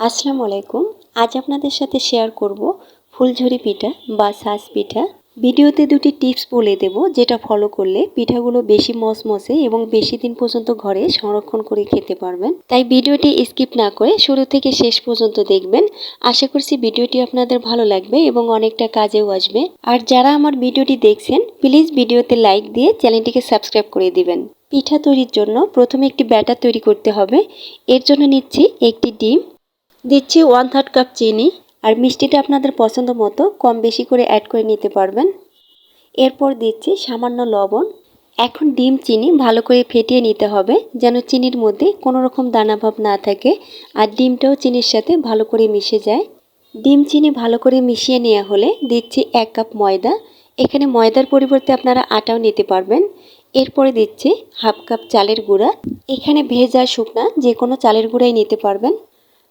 আসসালামু আলাইকুম। আজ আপনাদের সাথে শেয়ার করব ফুলঝুরি পিঠা বা সাজ পিঠা। ভিডিওতে দুটি টিপস বলে দেব যেটা ফলো করলে পিঠাগুলো বেশি মসমসে এবং বেশি দিন পর্যন্ত ঘরে সংরক্ষণ করে খেতে পারবেন। তাই ভিডিওটি স্কিপ না করে শুরু থেকে শেষ পর্যন্ত দেখবেন। আশা করছি ভিডিওটি আপনাদের ভালো লাগবে এবং অনেকটা কাজেও আসবে। আর যারা আমার ভিডিওটি দেখছেন প্লিজ ভিডিওতে লাইক দিয়ে চ্যানেলটিকে সাবস্ক্রাইব করে দিবেন। পিঠা তৈরির জন্য প্রথমে একটি ব্যাটার তৈরি করতে হবে। এর জন্য নিচ্ছি একটি ডিম দিচ্ছি ওয়ান থার্ড কাপ চিনি আর মিষ্টিটা আপনাদের পছন্দ মতো কম বেশি করে অ্যাড করে নিতে পারবেন। এরপর দিচ্ছি সামান্য লবণ। এখন ডিম চিনি ভালো করে ফেটিয়ে নিতে হবে যেন চিনির মধ্যে কোনো রকম দানাভাব না থাকে আর ডিমটাও চিনির সাথে ভালো করে মিশে যায়। ডিম চিনি ভালো করে মিশিয়ে নেওয়া হলে দিচ্ছি এক কাপ ময়দা। এখানে ময়দার পরিবর্তে আপনারা আটাও নিতে পারবেন। এরপরে দিচ্ছি হাফ কাপ চালের গুঁড়া। এখানে ভেজা শুকনা যে কোনো চালের গুঁড়াই নিতে পারবেন।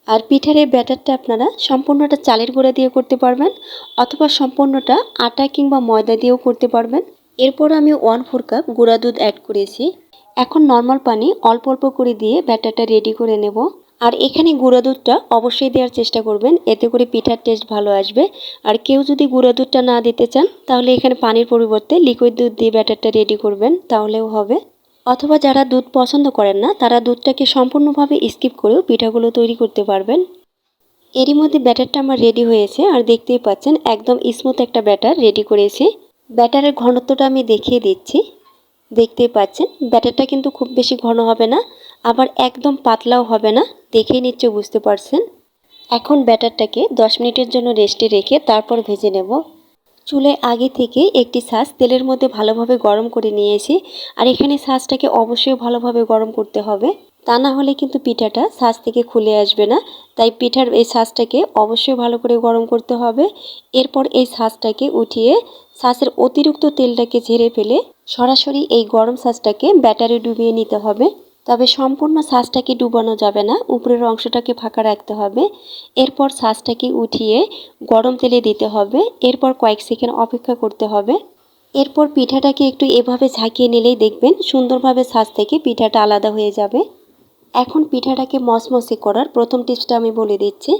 আর পিঠার এই ব্যাটারটা আপনারা সম্পূর্ণটা চালের গুঁড়া দিয়ে করতে পারবেন, অথবা সম্পূর্ণটা আটা কিংবা ময়দা দিয়েও করতে পারবেন। এরপর আমি ওয়ান ফোর কাপ গুঁড়া দুধ অ্যাড করেছি। এখন নর্মাল পানি অল্প অল্প করে দিয়ে ব্যাটারটা রেডি করে নেব। আর এখানে গুঁড়া দুধটা অবশ্যই দেওয়ার চেষ্টা করবেন, এতে করে পিঠার টেস্ট ভালো আসবে। আর কেউ যদি গুঁড়া দুধটা না দিতে চান, তাহলে এখানে পানির পরিবর্তে লিকুইড দুধ দিয়ে ব্যাটারটা রেডি করবেন, তাহলেও হবে। অথবা যারা দুধ পছন্দ করেন না, তারা দুধটাকে সম্পূর্ণভাবে স্কিপ করেও পিঠাগুলো তৈরি করতে পারবেন। এরই মধ্যে ব্যাটারটা আমার রেডি হয়েছে আর দেখতেই পাচ্ছেন একদম স্মুথ একটা ব্যাটার রেডি করেছি। ব্যাটারের ঘনত্বটা আমি দেখিয়ে দিচ্ছি। দেখতেই পাচ্ছেন, ব্যাটারটা কিন্তু খুব বেশি ঘন হবে না, আবার একদম পাতলাও হবে না। দেখেই নিশ্চয় বুঝতে পারছেন। এখন ব্যাটারটাকে দশ মিনিটের জন্য রেস্টে রেখে তারপর ভেজে নেব। চুলে আগে থেকে একটি সাজ তেলের মধ্যে ভালোভাবে গরম করে নিয়েছি। আর এখানে সাজটাকে অবশ্যই ভালোভাবে গরম করতে হবে। তা না হলে কিন্তু পিঠাটা সাজ থেকে খুলে আসবে না। তাই পিঠার এই সাজটাকে অবশ্যই ভালো করে গরম করতে হবে। এরপর এই সাজটাকে উঠিয়ে সাজের অতিরিক্ত তেলটাকে ঝেড়ে ফেলে সরাসরি এই গরম সাজটাকে ব্যাটারে ডুবিয়ে নিতে হবে। তবে সম্পূর্ণ শ্বাসটাকে ডুবানো যাবে না, উপরের অংশটাকে ফাঁকা রাখতে হবে। এরপর ছাঁচটাকে উঠিয়ে গরম তেলে দিতে হবে। এরপর কয়েক সেকেন্ড অপেক্ষা করতে হবে। এরপর পিঠাটাকে একটু এভাবে ঝাঁকিয়ে নিলেই দেখবেন সুন্দরভাবে ছাঁচ থেকে পিঠাটা আলাদা হয়ে যাবে। এখন পিঠাটাকে মসমসে করার প্রথম টিপসটা আমি বলে দিচ্ছি।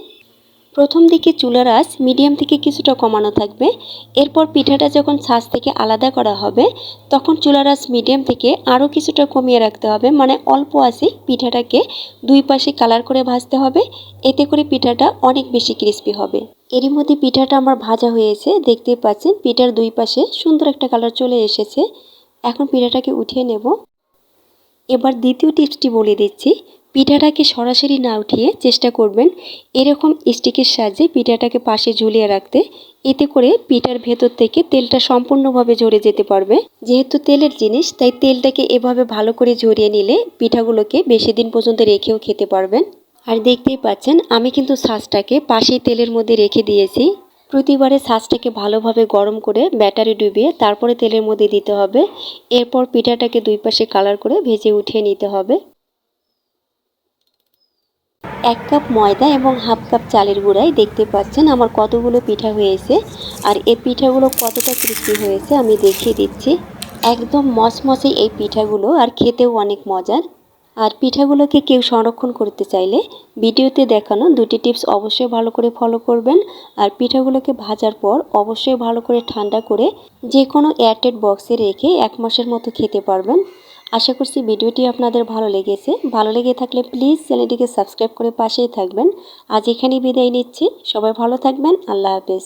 প্রথম দিকে চুলার আঁচ মিডিয়াম থেকে কিছুটা কমানো থাকবে। এরপর পিঠাটা যখন ছাঁচ থেকে আলাদা করা হবে, তখন চুলার আঁচ মিডিয়াম থেকে আরও কিছুটা কমিয়ে রাখতে হবে। মানে অল্প আঁচে পিঠাটাকে দুই পাশে কালার করে ভাজতে হবে। এতে করে পিঠাটা অনেক বেশি ক্রিস্পি হবে। এরই মধ্যে পিঠাটা আমার ভাজা হয়েছে। দেখতেই পাচ্ছেন, পিঠার দুই পাশে সুন্দর একটা কালার চলে এসেছে। এখন পিঠাটাকে উঠিয়ে নেব। এবার দ্বিতীয় টিপসটি বলে দিচ্ছি। পিঠাটাকে সরাসরি না উঠিয়ে চেষ্টা করবেন এরকম স্টিকের সাহায্যে পিঠাটাকে পাশে ঝুলিয়ে রাখতে। এতে করে পিঠার ভেতর থেকে তেলটা সম্পূর্ণভাবে ঝরে যেতে পারবে। যেহেতু তেলের জিনিস, তাই তেলটাকে এভাবে ভালো করে ঝরিয়ে নিলে পিঠাগুলোকে বেশি দিন পর্যন্ত রেখেও খেতে পারবেন। আর দেখতেই পাচ্ছেন, আমি কিন্তু শ্বাসটাকে পাশেই তেলের মধ্যে রেখে দিয়েছি। প্রতিবারে ছাঁচটাকে ভালোভাবে গরম করে ব্যাটারি ডুবিয়ে তারপরে তেলের মধ্যে দিতে হবে। এরপর পিঠাটাকে দুই পাশে কালার করে ভেজে উঠিয়ে নিতে হবে। এক কাপ ময়দা এবং হাফ কাপ চালের গুঁড়াই দেখতে পাচ্ছেন। আমার কতগুলো পিঠা হয়েছে আর এই পিঠাগুলো কতটা ক্রিস্পি হয়েছে আমি দেখিয়ে দিচ্ছি। একদম মসমসে এই পিঠাগুলো আর খেতেও অনেক মজার। আর পিঠাগুলোকে কেউ সংরক্ষণ করতে চাইলে ভিডিওতে দেখানো দুটি টিপস অবশ্যই ভালো করে ফলো করবেন। আর পিঠাগুলোকে ভাজার পর অবশ্যই ভালো করে ঠান্ডা করে যে কোনো এয়ারটেড বক্সে রেখে এক মাসের মতো খেতে পারবেন। আশা করছি ভিডিওটি আপনাদের ভালো লেগেছে। ভালো লেগে থাকলে প্লিজ চ্যানেলটিকে সাবস্ক্রাইব করে পাশেই থাকবেন। আজ এখানেই বিদায় নিচ্ছি। সবাই ভালো থাকবেন। আল্লাহ হাফেজ।